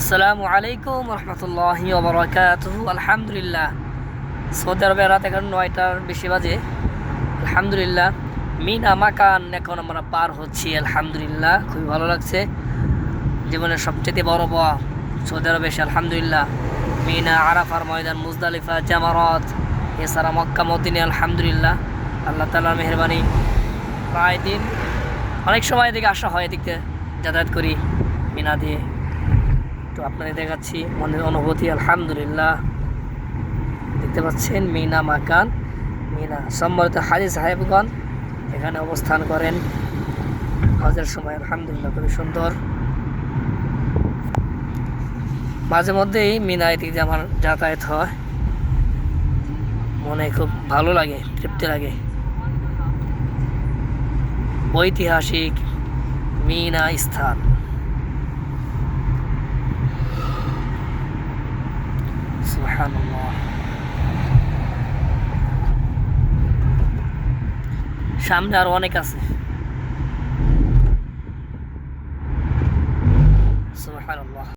আসসালামু আলাইকুম রহমতুল্লাহ বরকাত আলহামদুলিল্লাহ। সৌদি আরবে রাত এখন নয়টার বেশি বাজে। আলহামদুলিল্লাহ। মিনা মাকান এখন আমরা পার হচ্ছি, আলহামদুলিল্লাহ। খুবই ভালো লাগছে। জীবনের সবচেয়ে বড় পাওয়া সৌদি আরবে এসে আলহামদুলিল্লাহ। মিনা আরাফার ময়দান, মুজদালিফা, জামারত, এছাড়া মক্কা, মদিনে, আলহামদুলিল্লাহ। আল্লাহ তালার মেহরবানি। প্রায় দিন অনেক সময় এদিকে আসা হয়, এদিকে যাতায়াত করি, মিনা দিয়ে। তো আপনাদের দেখাচ্ছি মনের অনুভূতি, আলহামদুলিল্লাহ। দেখতে পাচ্ছেন মিনা মাকান। মিনা, সম্মানিত হাজি সাহেবগণ, এখানে অবস্থান করেন। হজের সময় আলহামদুলিল্লাহ খুবই সুন্দর। মাঝে মধ্যেই মিনা এদিক দিয়ে আমার যাতায়াত হয়। মনে খুব ভালো লাগে, তৃপ্তি লাগে। ঐতিহাসিক মিনা স্থান। সুবহানাল্লাহ সামনে আরো অনেক আছে সুবহানাল্লাহ